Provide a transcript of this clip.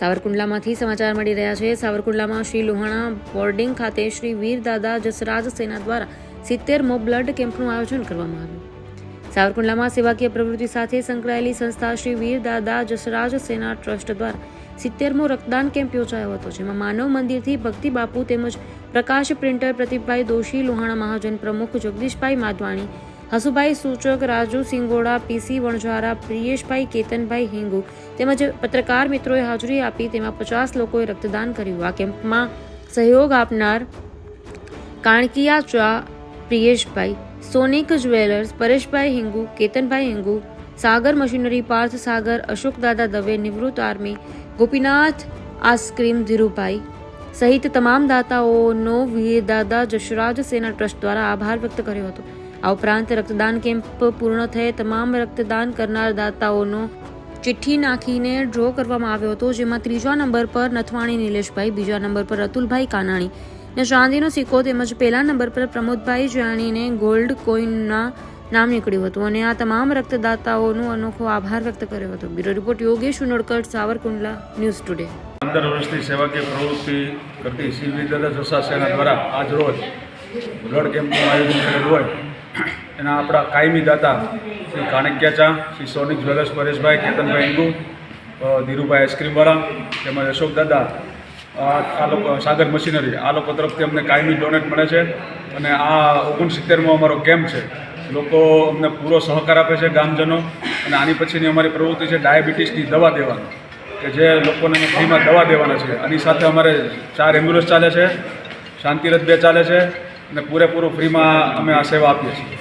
સાવરકુંડલામાંથી સમાચાર મળી રહ્યા છે. સાવરકુંડલામાં શ્રી લોહાણા બોર્ડિંગ ખાતે શ્રી વીરદાદા જસરાજ સેના દ્વારા સિત્તેરમો બ્લડ કેમ્પનું આયોજન કરવામાં આવ્યું. સાવરકુંડલામાં સેવાકીય પ્રવૃત્તિ સાથે સંકળાયેલી સંસ્થા શ્રી વીર દાદા જસરાજ સેના ટ્રસ્ટ દ્વારા સિત્તેરમો રક્તદાન કેમ્પ યોજાયો હતો, જેમાં માનવ મંદિરથી ભક્તિ બાપુ તેમજ પ્રકાશ પ્રિન્ટર પ્રતિભાઈ દોશી, લોહાણા મહાજન પ્રમુખ જગદીશભાઈ માધવાણી હસુભાઈ સૂચક, રાજુ સિંગોડા, પીસી વણઝારા, પ્રિયેશભાઈ કેતનભાઈ હિંગુ તેમજ પત્રકાર મિત્રોએ હાજરી આપી. તેમાં પચાસ લોકોએ રક્તદાન કર્યું. આ કેમ્પમાં સહયોગ આપનાર કાણકિયા ચા, પ્રિયેશભાઈ, સોનિક જ્વેલર્સ, પરેશભાઈ હિંગુ, કેતનભાઈ હિંગુ, સાગર મશીનરી, પાર્થ સાગર અશોકદાદા દવે, નિવૃત્ત આર્મી, ગોપીનાથ આઈસ્ક્રીમ, ધીરુભાઈ સહિત તમામ દાતાઓનો વીર દાદા જશરાજ સેના ટ્રસ્ટ દ્વારા આભાર વ્યક્ત કર્યો હતો. આ ઉપરાંત રક્તદાન કેમ્પ પૂર્ણ થયે તમામ રક્તદાન કરનાર દાતાઓનો ચિઠ્ઠી નાખીને ડ્રો કરવામાં આવ્યો હતો, જેમાં ત્રીજા નંબર પર નથવાણી નિલેશભાઈ, બીજા નંબર પર અતુલભાઈ કાનાણી ને ચાંદીનો સિક્કો તેમજ પહેલા નંબર પર પ્રમોદભાઈ જાણીને ગોલ્ડ કોઈનના નામ નીકળ્યું હતું. અને આ તમામ રક્તદાતાઓનો અનોખો આભાર વ્યક્ત કર્યો હતો. Bureau report, Yogesh Unadkat Savarkundla, news today. પંદર વર્ષથી સેવાકીય પ્રવૃત્તિ કરતી સેના દ્વારા આજ બ્લડ કેમ્પનું આયોજન કરેલું હોય. એના આપણા કાયમી દાતા શ્રી કાણક્યા ચા શ્રી સોનિક જ્વેલર્સ પરેશભાઈ, કેતનભાઈ હિંગુ ધીરુભાઈ આઈસ્ક્રીમવાળા તેમજ અશોક દાદા, આ લોકો, સાગર મશીનરી, આ લોકો તરફથી અમને કાયમી ડોનેટ મળે છે અને આ ઓગણસિત્તેરમો અમારો કેમ્પ છે. લોકો અમને પૂરો સહકાર આપે છે ગામજનો અને આની પછીની અમારી પ્રવૃત્તિ છે ડાયાબિટીસની દવા દેવાની. કે જે લોકોને ફ્રીમાં દવા દેવાના છે. આની સાથે અમારે ચાર એમ્બ્યુલન્સ ચાલે છે, શાંતિરથ બે ચાલે છે અને પૂરેપૂરું ફ્રીમાં અમે આ સેવા આપીએ છીએ.